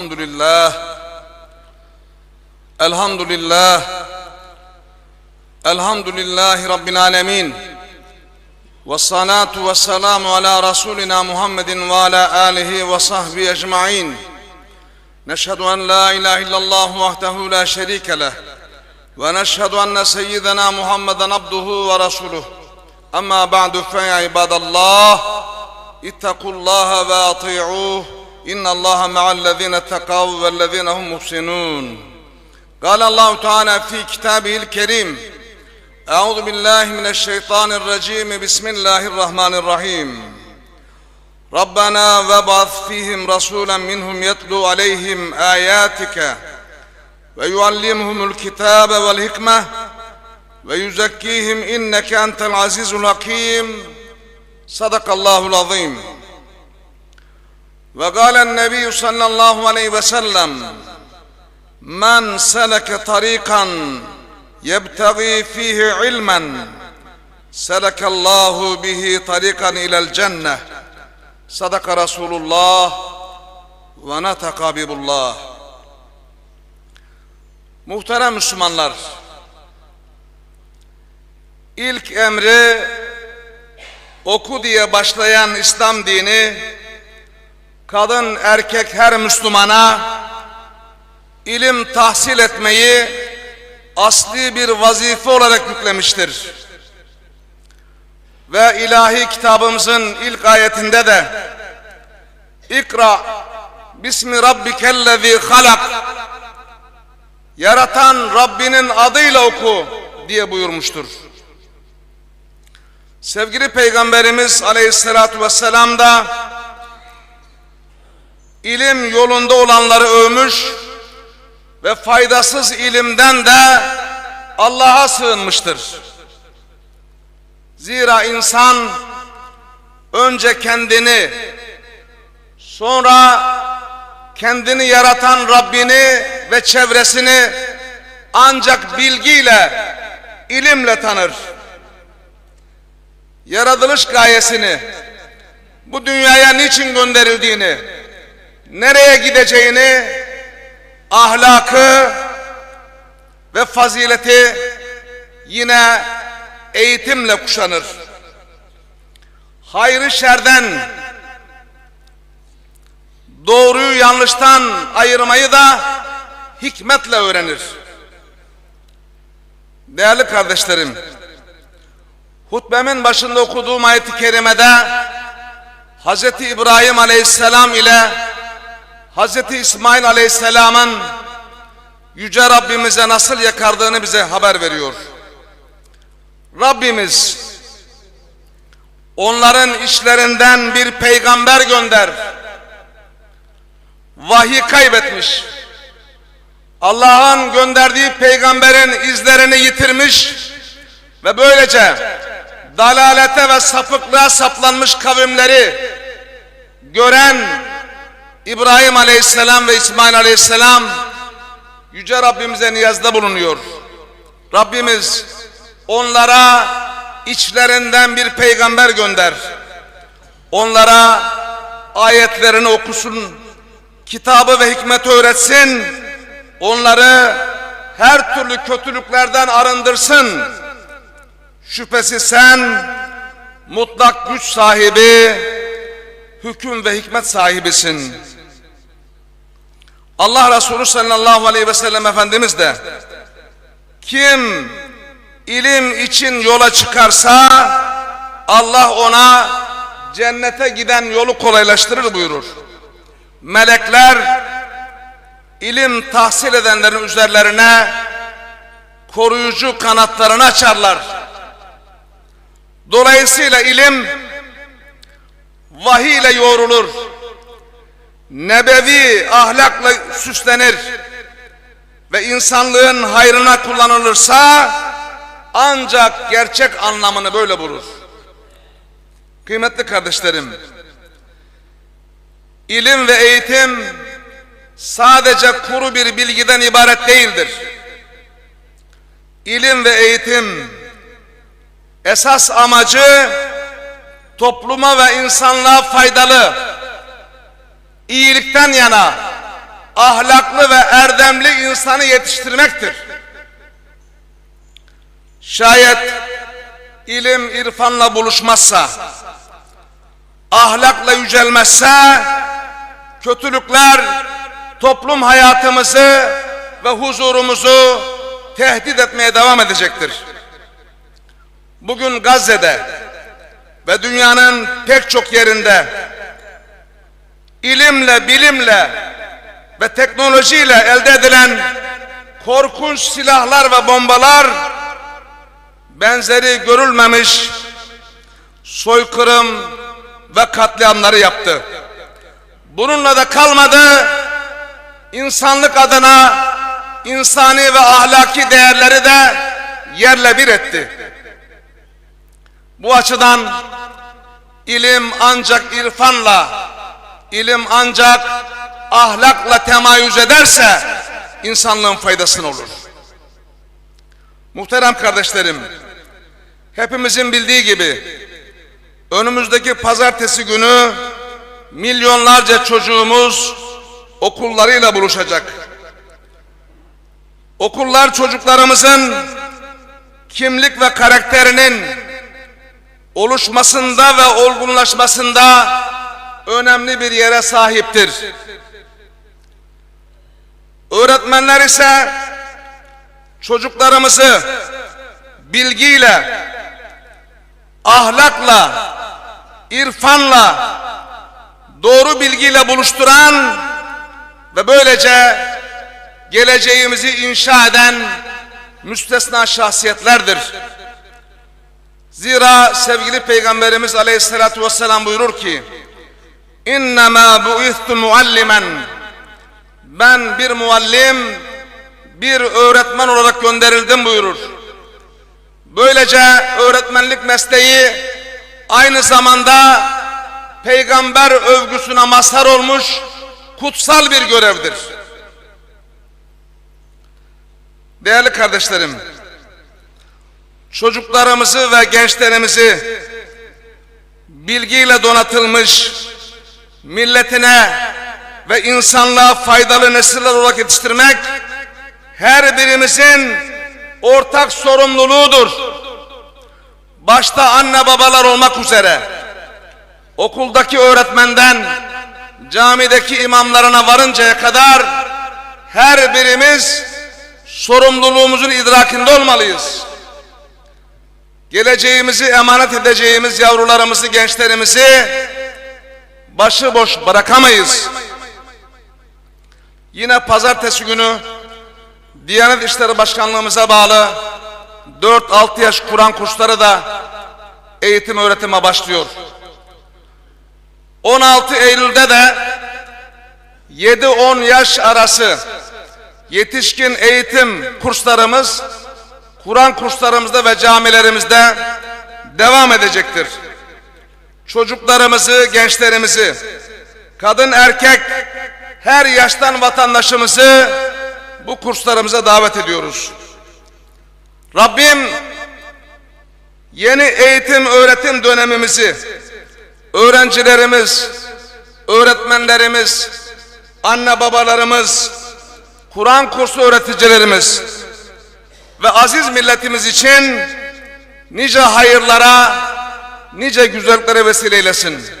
الحمد لله الحمد لله الحمد لله رب العالمين والصلاة والسلام على رسولنا محمد وعلى آله وصحبه أجمعين نشهد أن لا إله إلا الله وحده لا شريك له ونشهد أن سيدنا محمدا عبده ورسوله أما بعد فيا عباد الله اتقوا الله وأطيعوه إن الله مع الذين اتقوا والذين هم محسنون. قال الله تعالى في كتابه الكريم أعوذ بالله من الشيطان الرجيم. بسم الله الرحمن الرحيم. ربنا وابعث فيهم رسولا منهم يتلو عليهم آياتك ويعلمهم الكتاب والحكمة ويزكيهم إنك أنت العزيز الحكيم. صدق الله العظيم. وقال النبي صلى الله عليه وسلم من سلك طريقا يبتغي فيه علما سلك الله به طريقا إلى الجنة صدق رسول الله ونطق حبيب الله Muhterem Müslümanlar, ilk emri oku diye başlayan İslam dini, kadın erkek her Müslümana ilim tahsil etmeyi asli bir vazife olarak yüklemiştir. Ve ilahi kitabımızın ilk ayetinde de İkra Bismi Rabbikellezi halak Yaratan Rabbinin adıyla oku diye buyurmuştur. Sevgili Peygamberimiz Aleyhisselatü Vesselam da ilim yolunda olanları övmüş ve faydasız ilimden de Allah'a sığınmıştır. Zira insan önce kendini sonra kendini yaratan Rabbini ve çevresini ancak bilgiyle, ilimle tanır. Yaratılış gayesini, bu dünyaya niçin gönderildiğini, nereye gideceğini, ahlakı ve fazileti yine eğitimle kuşanır. Hayrı şerden, doğruyu yanlıştan ayırmayı da hikmetle öğrenir. Değerli kardeşlerim, hutbemin başında okuduğum ayet-i kerimede Hz. İbrahim aleyhisselam ile Hz. İsmail aleyhisselamın Yüce Rabbimize nasıl yakardığını bize haber veriyor. Rabbimiz onların işlerinden bir peygamber gönder. Vahiy kaybetmiş. Allah'ın gönderdiği peygamberin izlerini yitirmiş ve böylece dalalete ve sapıklığa saplanmış kavimleri gören İbrahim Aleyhisselam ve İsmail Aleyhisselam Yüce Rabbimize niyazda bulunuyor. Rabbimiz onlara içlerinden bir peygamber gönder. Onlara ayetlerini okusun, kitabı ve hikmeti öğretsin, onları her türlü kötülüklerden arındırsın. Şüphesiz sen mutlak güç sahibi, hüküm ve hikmet sahibisin. Allah Resulü sallallahu aleyhi ve sellem Efendimiz de kim ilim için yola çıkarsa Allah ona cennete giden yolu kolaylaştırır buyurur. Melekler ilim tahsil edenlerin üzerlerine koruyucu kanatlarını açarlar. Dolayısıyla ilim vahiy ile yoğrulur. Nebevi ahlakla süslenir ve insanlığın hayrına kullanılırsa ancak gerçek anlamını böyle bulur. Kıymetli kardeşlerim, ilim ve eğitim sadece kuru bir bilgiden ibaret değildir. İlim ve eğitim esas amacı topluma ve insanlığa faydalı, iyilikten yana, ahlaklı ve erdemli insanı yetiştirmektir. Şayet ilim irfanla buluşmazsa, ahlakla yücelmezse, kötülükler toplum hayatımızı ve huzurumuzu tehdit etmeye devam edecektir. Bugün Gazze'de ve dünyanın pek çok yerinde ilimle, bilimle ve teknolojiyle elde edilen korkunç silahlar ve bombalar benzeri görülmemiş soykırım ve katliamları yaptı. Bununla da kalmadı. insanlık adına insani ve ahlaki değerleri de yerle bir etti. Bu açıdan ilim ancak irfanla, ilim ancak ahlakla temayüz ederse insanlığın faydasına olur. Muhterem kardeşlerim, hepimizin bildiği gibi önümüzdeki pazartesi günü milyonlarca çocuğumuz okullarıyla buluşacak. Okullar çocuklarımızın kimlik ve karakterinin oluşmasında ve olgunlaşmasında önemli bir yere sahiptir. Öğretmenler ise çocuklarımızı bilgiyle, ahlakla, irfanla, doğru bilgiyle buluşturan ve böylece geleceğimizi inşa eden müstesna şahsiyetlerdir. Zira sevgili Peygamberimiz Aleyhisselatü Vesselam buyurur ki İnnemâ bu'ithtu muallimen Ben bir muallim, bir öğretmen olarak gönderildim buyurur. Böylece öğretmenlik mesleği aynı zamanda peygamber övgüsüne mazhar olmuş kutsal bir görevdir. Değerli kardeşlerim, çocuklarımızı ve gençlerimizi bilgiyle donatılmış, milletine ve insanlığa faydalı nesiller olarak yetiştirmek her birimizin ortak sorumluluğudur. Başta anne babalar olmak üzere okuldaki öğretmenden camideki imamlarına varıncaya kadar her birimiz sorumluluğumuzun idrakinde olmalıyız. Geleceğimizi emanet edeceğimiz yavrularımızı, gençlerimizi başıboş bırakamayız. Yine pazartesi günü Diyanet İşleri Başkanlığımıza bağlı 4-6 yaş Kur'an kursları da eğitim öğretime başlıyor. 16 Eylül'de de 7-10 yaş arası yetişkin eğitim kurslarımız Kur'an kurslarımızda ve camilerimizde devam edecektir. Çocuklarımızı, gençlerimizi, kadın erkek her yaştan vatandaşımızı bu kurslarımıza davet ediyoruz. Rabbim yeni eğitim öğretim dönemimizi öğrencilerimiz, öğretmenlerimiz, anne babalarımız, Kur'an kursu öğreticilerimiz ve aziz milletimiz için nice hayırlara, nice güzelliklere vesile eylesin.